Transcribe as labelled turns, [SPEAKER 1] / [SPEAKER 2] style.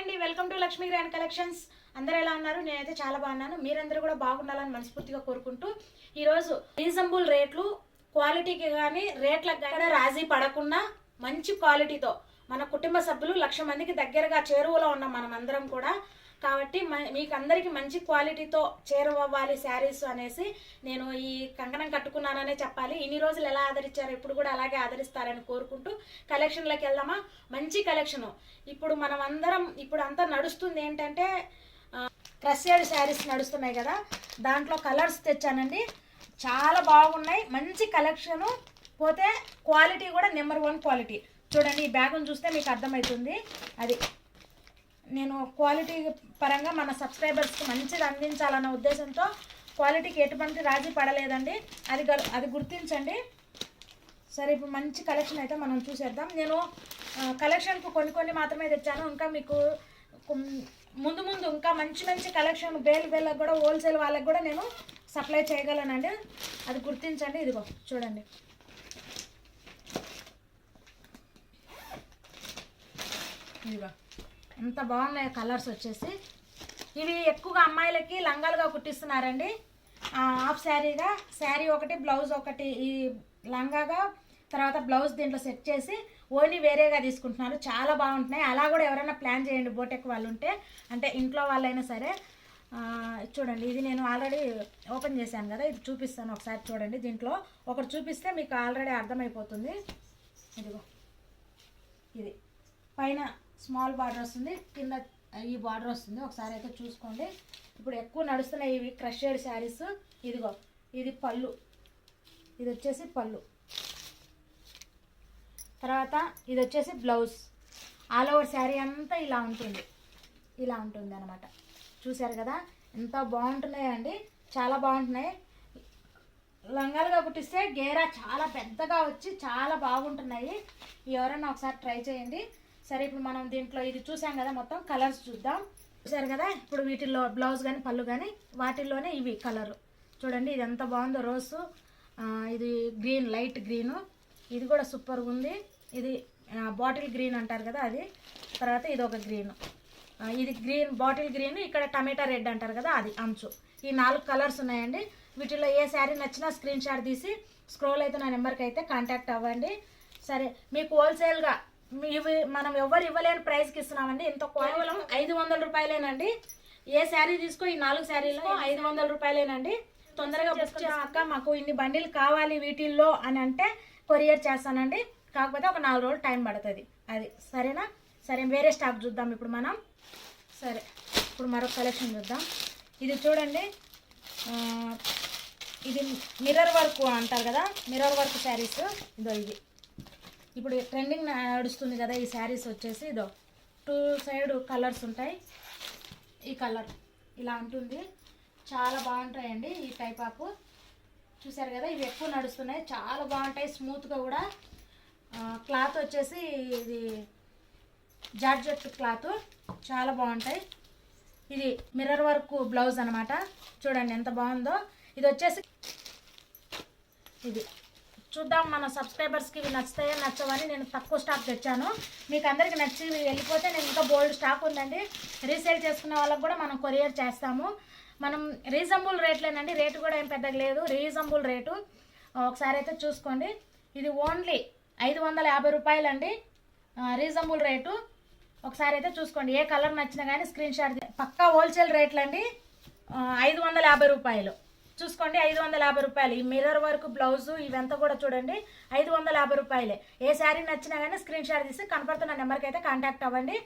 [SPEAKER 1] అండి welcome to Lakshmi grand collections అందరూ ఎలా ఉన్నారు? నేనైతే చాలా బాగున్నాను. మీరందరూ కూడా బాగుండాలని మనస్ఫూర్తిగా కోరుకుంటూ ఈరోజు రీజనబుల్ రేట్లు క్వాలిటీకి కానీ రేట్లకు కానీ రాజీ పడకుండా మంచి క్వాలిటీతో మన కుటుంబ సభ్యులు లక్ష మందికి దగ్గరగా చేరువలో ఉన్నాం మనం అందరం కూడా. కాబట్టి మ- మీకు అందరికీ మంచి క్వాలిటీతో చేరువవ్వాలి శారీస్ అనేసి నేను ఈ కంకణం కట్టుకున్నాననే చెప్పాలి. ఇన్ని రోజులు ఎలా ఆదరించారో ఇప్పుడు కూడా అలాగే ఆదరిస్తారని కోరుకుంటూ కలెక్షన్లోకి వెళ్దామా? మంచి కలెక్షను. ఇప్పుడు మనం అందరం ఇప్పుడు అంతా నడుస్తుంది ఏంటంటే క్రస్యడ్ శారీస్ నడుస్తున్నాయి కదా. దాంట్లో కలర్స్ తెచ్చానండి. చాలా బాగున్నాయి. మంచి కలెక్షను. పోతే క్వాలిటీ కూడా నెంబర్ వన్ క్వాలిటీ. చూడండి ఈ బ్యాగ్ను చూస్తే మీకు అర్థమవుతుంది అది నేను క్వాలిటీ పరంగా మన సబ్స్క్రైబర్స్కి మంచిది అందించాలన్న ఉద్దేశంతో క్వాలిటీకి ఎటువంటి రాజీ పడలేదండి. అది గ- అది గుర్తించండి. సరే ఇప్పుడు మంచి కలెక్షన్ అయితే మనం చూసేద్దాం. నేను కలెక్షన్కు కొన్ని కొన్ని మాత్రమే తెచ్చాను. ఇంకా మీకు ముందు ముందు ఇంకా మంచి మంచి కలెక్షన్ బేల్ బేళ్ళకు కూడా హోల్సేల్ వాళ్ళకి కూడా నేను సప్లై చేయగలనండి. అది గుర్తించండి. ఇదిగో చూడండి. ఇదిగో. ఎంత బాగున్నాయి కలర్స్ వచ్చేసి. ఇవి ఎక్కువగా అమ్మాయిలకి లంగాలుగా కుట్టిస్తున్నారండి. హాఫ్ శారీగా. శారీ ఒకటి బ్లౌజ్ ఒకటి. ఈ లంగాగా తర్వాత బ్లౌజ్ దీంట్లో సెట్ చేసి ఓన్లీ వేరేగా తీసుకుంటున్నారు. చాలా బాగుంటున్నాయి. అలా కూడా ఎవరైనా ప్లాన్ చేయండి బోటెక్ వాళ్ళు ఉంటే. అంటే ఇంట్లో వాళ్ళైనా సరే చూడండి. ఇది నేను ఆల్రెడీ ఓపెన్ చేశాను కదా. ఇది చూపిస్తాను ఒకసారి చూడండి దీంట్లో. ఒకటి చూపిస్తే మీకు ఆల్రెడీ అర్థమైపోతుంది. ఇదిగో. ఇది. పైన స్మాల్ బార్డర్ వస్తుంది. కింద ఈ బార్డర్ వస్తుంది. ఒకసారి అయితే చూసుకోండి. ఇప్పుడు ఎక్కువ నడుస్తున్నాయి ఇవి క్రషెడ్ శారీస్. ఇదిగో ఇది పళ్ళు. ఇది వచ్చేసి పళ్ళు. తర్వాత ఇది వచ్చేసి బ్లౌజ్. ఆల్ ఓవర్ శారీ అంతా ఇలా ఉంటుంది. ఇలా ఉంటుంది అనమాట చూశారు కదా? ఎంత బాగుంటున్నాయండి చాలా బాగుంటున్నాయి. లంగాలుగా కుట్టిస్తే గేరా చాలా పెద్దగా వచ్చి చాలా బాగుంటున్నాయి. ఎవరైనా ఒకసారి ట్రై చేయండి. సరే ఇప్పుడు మనం దీంట్లో ఇది చూసాం కదా మొత్తం కలర్స్ చూద్దాం. చూసారు కదా ఇప్పుడు వీటిల్లో బ్లౌజ్ కానీ పళ్ళు కానీ వాటిల్లోనే ఇవి కలరు. చూడండి ఇది ఎంత బాగుందో రోసు. ఇది గ్రీన్ లైట్ గ్రీను. ఇది కూడా సూపర్గా ఉంది. ఇది బాటిల్ గ్రీన్ అంటారు కదా అది. తర్వాత ఇది ఒక గ్రీన్ ఇది గ్రీన్ బాటిల్ గ్రీన్ ఇక్కడ టమాటా రెడ్ అంటారు కదా అది అంచు. ఈ నాలుగు కలర్స్ ఉన్నాయండి. వీటిలో ఏ శారీ నచ్చినా స్క్రీన్ షాట్ తీసి స్క్రోల్ అయితే నా నెంబర్కి అయితే కాంటాక్ట్ అవ్వండి. సరే మీకు హోల్సేల్గా ఇవి మనం ఎవరు ఇవ్వలేని ప్రైస్కి ఇస్తున్నామండి. ఇంత కేవలం ఐదు వందల రూపాయలేనండి. ఏ శారీ తీసుకో ఈ నాలుగు శారీలో ఐదు వందల రూపాయలేనండి. తొందరగా బుక్ అక్క మాకు ఇన్ని బండిలు కావాలి వీటిల్లో అని అంటే కొరియర్ చేస్తానండి. కాకపోతే ఒక నాలుగు రోజులు టైం పడుతుంది. అది సరేనా? సరే వేరే స్టాక్ చూద్దాం ఇప్పుడు మనం. సరే ఇప్పుడు మరొక కలెక్షన్ చూద్దాం. ఇది చూడండి. ఇది మిర్రర్ వర్క్ అంటారు కదా మిర్రర్ వర్క్ శారీస్. ఇదో ఇది. ఇప్పుడు ట్రెండింగ్ నడుస్తుంది కదా ఈ శారీస్ వచ్చేసి ఇదో. టూ సైడ్ కలర్స్ ఉంటాయి. ఈ కలర్ ఇలా ఉంటుంది. చాలా బాగుంటాయండి ఈ టైప్ ఆఫ్ చూసారు కదా ఇవి ఎక్కువ నడుస్తున్నాయి. చాలా బాగుంటాయి. స్మూత్గా కూడా. క్లాత్ వచ్చేసి ఇది జార్జెట్ క్లాత్ చాలా బాగుంటాయి. ఇది మిర్రర్ వర్క్ బ్లౌజ్ అనమాట చూడండి ఎంత బాగుందో. ఇది వచ్చేసి ఇది. చూద్దాం మన సబ్స్క్రైబర్స్కి ఇవి నచ్చుతాయో నచ్చవని నేను తక్కువ స్టాక్ తెచ్చాను. మీకు అందరికి నచ్చి వెళ్ళిపోతే నేను ఇంకా బోల్డ్ స్టాక్ ఉందండి. రీసేల్ చేసుకునే వాళ్ళకి కూడా మనం కొరియర్ చేస్తాము. మనం రీజనబుల్ రేట్లేనండి రేటు కూడా ఏం పెద్దగా లేదు. Reasonable rate. ఒకసారి అయితే చూసుకోండి. ఇది ఓన్లీ ఐదు వందల యాభై రూపాయలండి. Reasonable rate. ఒకసారి అయితే చూసుకోండి. ఏ కలర్ నచ్చినా కానీ స్క్రీన్ షాట్ పక్కా హోల్సేల్ రేట్లండి. ఐదు వందల యాభై రూపాయలు. చూసుకోండి ఐదు వందల యాభై రూపాయలు. ఈ మిర్రర్ వర్క్ బ్లౌజు ఇవంతా కూడా చూడండి ఐదు వందల యాభై రూపాయలే. ఏ శారీ నచ్చినా కానీ స్క్రీన్ షాట్ తీసి కనపడుతున్న నెంబర్కి అయితే కాంటాక్ట్ అవ్వండి.